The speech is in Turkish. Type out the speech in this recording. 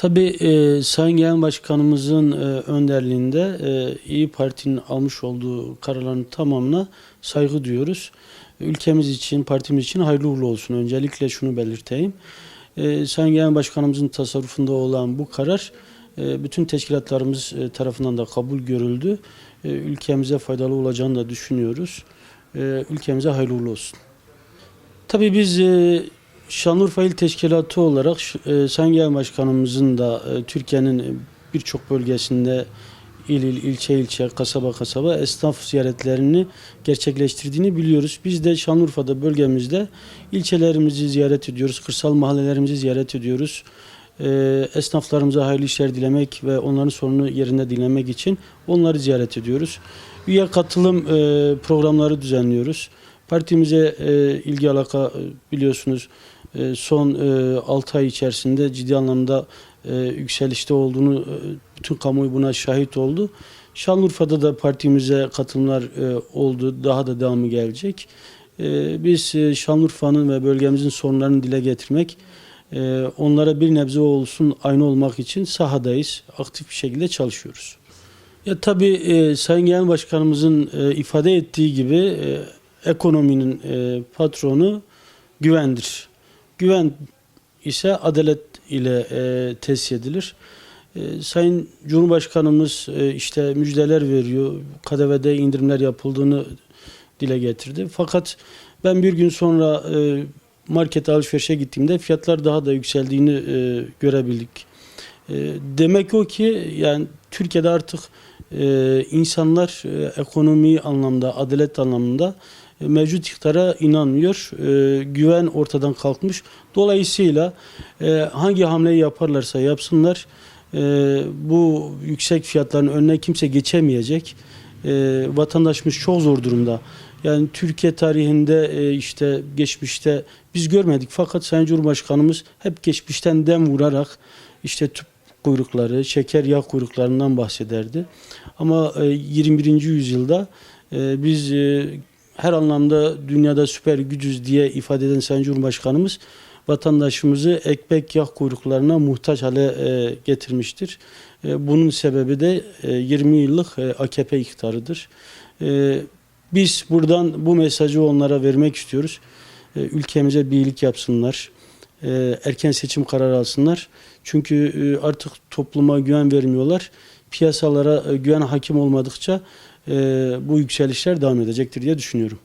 Tabii e, Sayın Genel Başkanımızın e, önderliğinde e, İyi Parti'nin almış olduğu kararların tamamına saygı duyuyoruz. Ülkemiz için, partimiz için hayırlı uğurlu olsun. Öncelikle şunu belirteyim. E, Sayın Genel Başkanımızın tasarrufunda olan bu karar e, bütün teşkilatlarımız e, tarafından da kabul görüldü. E, ülkemize faydalı olacağını da düşünüyoruz. E, ülkemize hayırlı uğurlu olsun. Tabii biz e, Şanlıurfa İl Teşkilatı olarak e, Sayın Başkanımızın da e, Türkiye'nin birçok bölgesinde il il, ilçe ilçe, kasaba kasaba esnaf ziyaretlerini gerçekleştirdiğini biliyoruz. Biz de Şanlıurfa'da bölgemizde ilçelerimizi ziyaret ediyoruz, kırsal mahallelerimizi ziyaret ediyoruz. E, esnaflarımıza hayırlı işler dilemek ve onların sorunu yerinde dinlemek için onları ziyaret ediyoruz. Üye katılım e, programları düzenliyoruz. Partimize e, ilgi alaka e, biliyorsunuz e, son e, 6 ay içerisinde ciddi anlamda e, yükselişte olduğunu e, bütün kamuoyu buna şahit oldu. Şanlıurfa'da da partimize katılımlar e, oldu. Daha da devamı gelecek. E, biz e, Şanlıurfa'nın ve bölgemizin sorunlarını dile getirmek, e, onlara bir nebze olsun aynı olmak için sahadayız. Aktif bir şekilde çalışıyoruz. Ya tabii e, Sayın Genel Başkanımızın e, ifade ettiği gibi e, ekonominin e, patronu güvendir. Güven ise adalet ile e, tesis edilir. E, Sayın Cumhurbaşkanımız e, işte müjdeler veriyor. KDV'de indirimler yapıldığını dile getirdi. Fakat ben bir gün sonra e, markete alışverişe gittiğimde fiyatlar daha da yükseldiğini e, görebildik. E, demek o ki yani Türkiye'de artık e, insanlar e, ekonomi anlamda, adalet anlamında mevcut iktidara inanmıyor. E, güven ortadan kalkmış. Dolayısıyla e, hangi hamleyi yaparlarsa yapsınlar e, bu yüksek fiyatların önüne kimse geçemeyecek. E, vatandaşımız çok zor durumda. Yani Türkiye tarihinde e, işte geçmişte biz görmedik fakat Sayın Cumhurbaşkanımız hep geçmişten dem vurarak işte tüp kuyrukları, şeker yağ kuyruklarından bahsederdi. Ama e, 21. yüzyılda e, biz e, her anlamda dünyada süper gücüz diye ifade eden Sayın Cumhurbaşkanımız vatandaşımızı ekmek yağ kuyruklarına muhtaç hale e, getirmiştir. E, bunun sebebi de e, 20 yıllık e, AKP iktidarıdır. Biz buradan bu mesajı onlara vermek istiyoruz. Ülkemize bir iyilik yapsınlar. Erken seçim kararı alsınlar. Çünkü artık topluma güven vermiyorlar. Piyasalara güven hakim olmadıkça bu yükselişler devam edecektir diye düşünüyorum.